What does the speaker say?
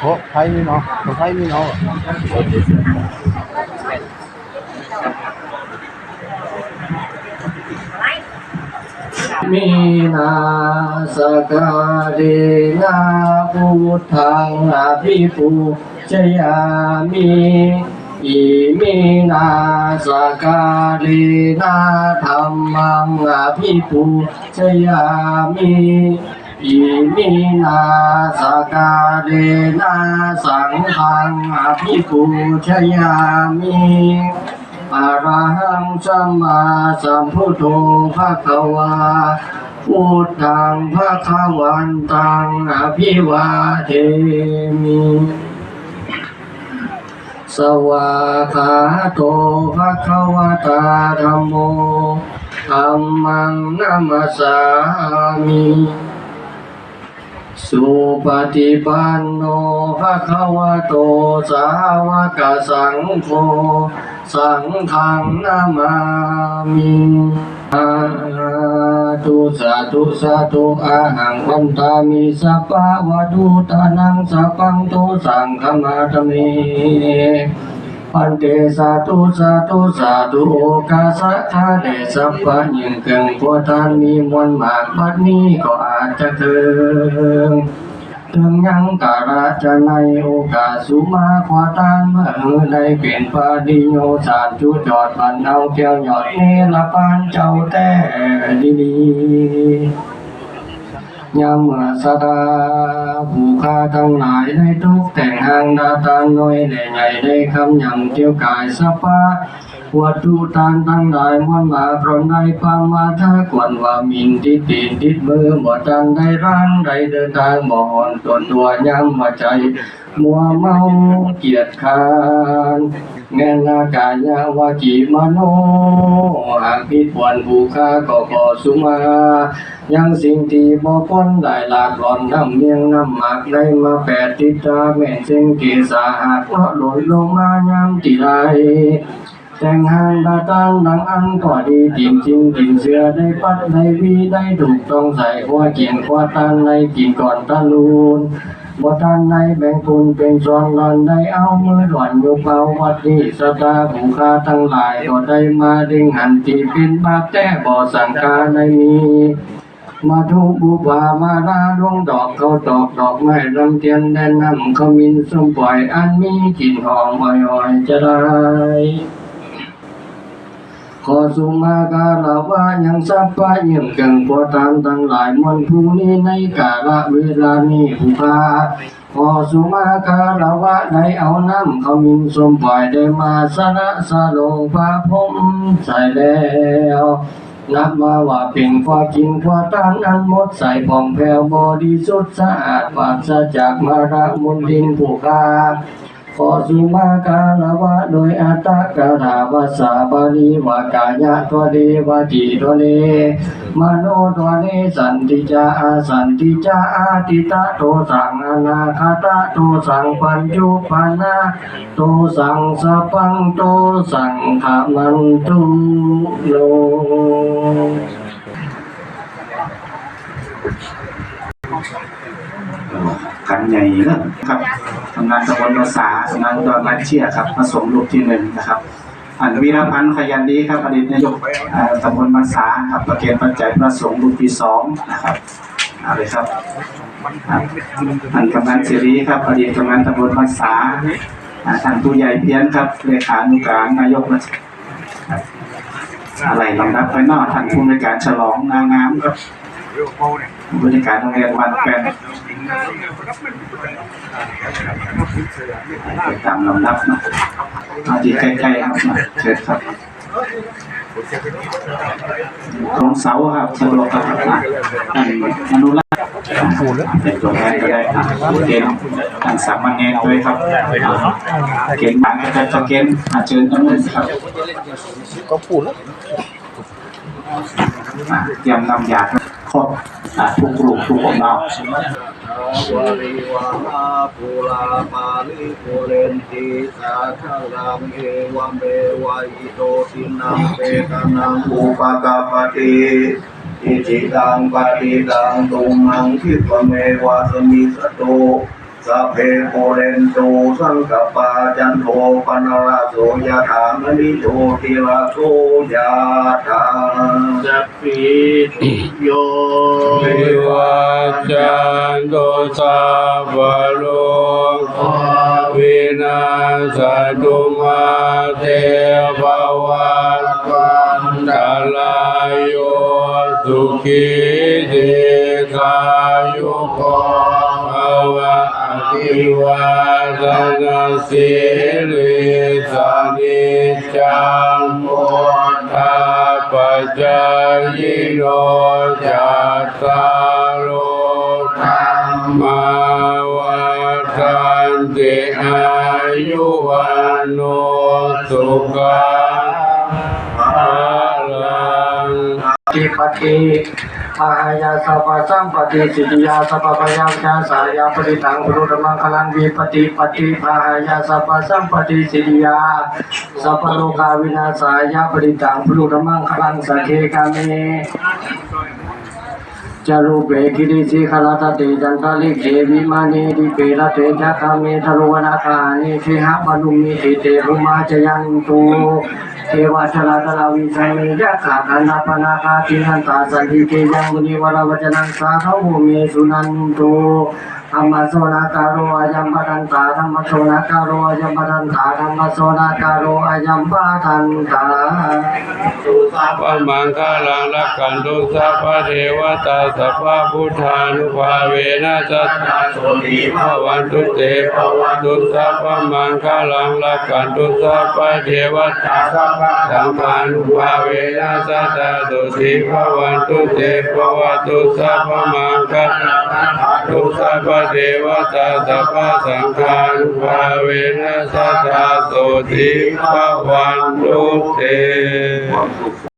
โอ้ไทยมีเนาะคนไทยมีเนาะมีนาสกาเดนาพุทธังอภิปูชยามิอิมินาสกาเดนาธรรมังอภิปูชยามิ อิมินาสกาเดนาสังฆังอภิปูชยามิอะระหังสัมมาสัมพุทโธภะคะวาพุทธังภะคะวันตังอภิวาเทมิสวากาโตภะคะวะตาธัมโมธัมมังนัมสสามิ สุปฏิปันโนภะคะวะโต สาวกสังโฆ สังฆังนามามิสาธุสาธุสาธุอาหังวันตามิสัพพะวะตุตานังสัพพังโตสังฆมาตเม ปันเตสาธุสาธุสาธุโอกาสะทาเดสัพพะยิ่งเกิงพวทานมีมวลมากบัดนี้ก็อาจจะเกิงถึงยังกะระจะในโอกาสสุมาขวาตานเมื่อมือใดเป็นปาดิโยสาจุจอดบันเอาเกี่ยวหยอดเนลปานเจ้าแต่ดีดี ยังเมื่อสดาผู้ค้าทั้งหลายได้ทุกแต่งหางดาตานน้อยและใหญ่ได้คำยำเที่ยวกายสปา วัตถุทานทั้งหลายมวลมาพร้อมได้ฟังมาถ้ากวนว่ามินติดตีนติดมือบ่ตันได้ร่างได้เดินทางบ่อนตัวตัวยำว่าใจ มัวเมาเกียดคานแงนากายาวาจิมโนหากพิดวนผู้ค้าก็ขอสุมา ยังสิ่งที่บ่พ้นได้หลากหลอนน้ำเมียงน้ำหมากได้มาแปดติดตาแม่นเส้นเกสาหากเพราะโดยลงมายามที่ไร แต่งหางดาตังดังอันก็ดีจริงจริงกินเสือได้ปัดได้วีได้ถูกต้องใส่หัวเกียนหัวตันในกินก่อนตะลูนบทันในแบ่งทุนเป็นส่วนหลอนได้เอามือหล่อนยกเอาวัดนี้สตาผู้ค้าทั้งหลายก็ได้มาดึงหันตีเป็นบาปแต่บ่สังกาในมีมาทุกบุพามาลาดวงดอกเขาดอกดอกไม้รำเทียนแดนนำเขามินสมปล่อยอันมีกลิ่นหอมอ่อยๆจะได้ ขอสุมาการะวะยังสัพพะยิ่งเก่งพอตามทั้งหลายมวลผู้นี้ในกาลเวลานี้ผู้พาขอสุมาการะวะได้เอาน้ำเขามินสมปล่อยได้มาสนะสะลงพระพมใส่แล้วนับมาว่าเป็นความจริงความตานอันหมดใส่ผ่องแผ้วบริสุทธิ์สะอาดปราศจากมาระมุนดินผู้คา ขอสุมาการะวะโดยอัตตกถาภาษาบาลีวากายะตัวเดวาจิตัวเนมโนตัวเนสันติจาอาสันติจาอาติตะโตสังอนาคาตะโตสังปัญจุปันนาโตสังสะปังโตสังขมันตุโลขันใหญ่เรื่องครับำงานตำบลภาษาทำงานอุดรมาเชียครับผสมลูกที่หนึ่งนะครับอันวีรพันธ์ขยันดีครับอดีตนายกตำบลภาษาครับประเกียนปัจจัยประสงค์ลูกที่สองนะครับเอาเลยครับครับอันกำนันศิริครับอดีตกำนันตำบลภาษาอ่าท่านผู้ใหญ่เพี้ยนครับเลขานุการนายกรัฐครับอะไรลำดับไปนอกท่านผู้ในการฉลองนางงามครับผู้ในวยการโรงเรียนวันแปน ตามลำดับนะมาที่ใกล้ๆครับมาเชิญครับ ตรงเสาครับสะดวกครับอะท่านอนุรักษ์เป็นตัวแทนก็ได้อะเกณฑ์ท่านสามเณรด้วยครับเกณฑ์บางก็จะเกณฑ์อาเชิญทั้งนั้นครับก็พูดแล้วเตรียมนำยาครบทุกกลุ่มทุกของเรา วาริวาหาปุราปาลิปุเรนติสาคารังเอวเมวาอิโตสินังเปตานังอุปกาปติอิจิตังปฏิตังตุมังคิปเมวะสมิสโต สัพเพโพเรนโตสังกปาจันโทปนราโสยถามณิโชติราโสยถาสัพพิติโยวิวัจจันตุสัพพะโลกวินาศตุมาเตภวัตวันตรายโยสุขี สิริสานิจังโมทาปัจจายโนจัตตารโลธรรมาวันตันติอายุวันโนสุขังภาลั ปิปฏิมหายาสัพสัมปติสิทธิยาสัพพะยังจาสายาปฏิตังพุทธมังคลังวิปติปฏิมหายาสัพสัมปติสิทธิยาสัพโลกาวินาสายาปฏิตังพุทธมังคลังสักเคกามี จารุเปกิริสิขลาตเตจันตาลิเขวิมานีดิเปรเตจักามิทรุวนาคานิเทหะปนุมิติเตภุมาจยันตุเทวาชลาตลาวิสังมิยะขาคันนาปนาคาทินันตาสันติเกยังมุนิวรวจนังสาธุโมเมสุนันตุ ธรรมโสนาการโรอายัมปะทันตาธรรมโสนาการโรอายัมปะทันตาธรรมโสนาการโรอายัมปะทันตาปะมังคลังรักขันตุสัพพะเทวตาสัพพะพุทธานุภาเวนะสัตตาโสติภวันตุเตภวันตุสัพพะมังคลังรักขันตุสัพพะเทวตาสัพพะสังฆานุภาเวนะสัตตาโสติภวันตุเตภวันตุสัพพะมังคลังรักขันตุสัพพะเทวตาสัพพสังฆานุภาเวนะสัตตาโสติภวันตุเต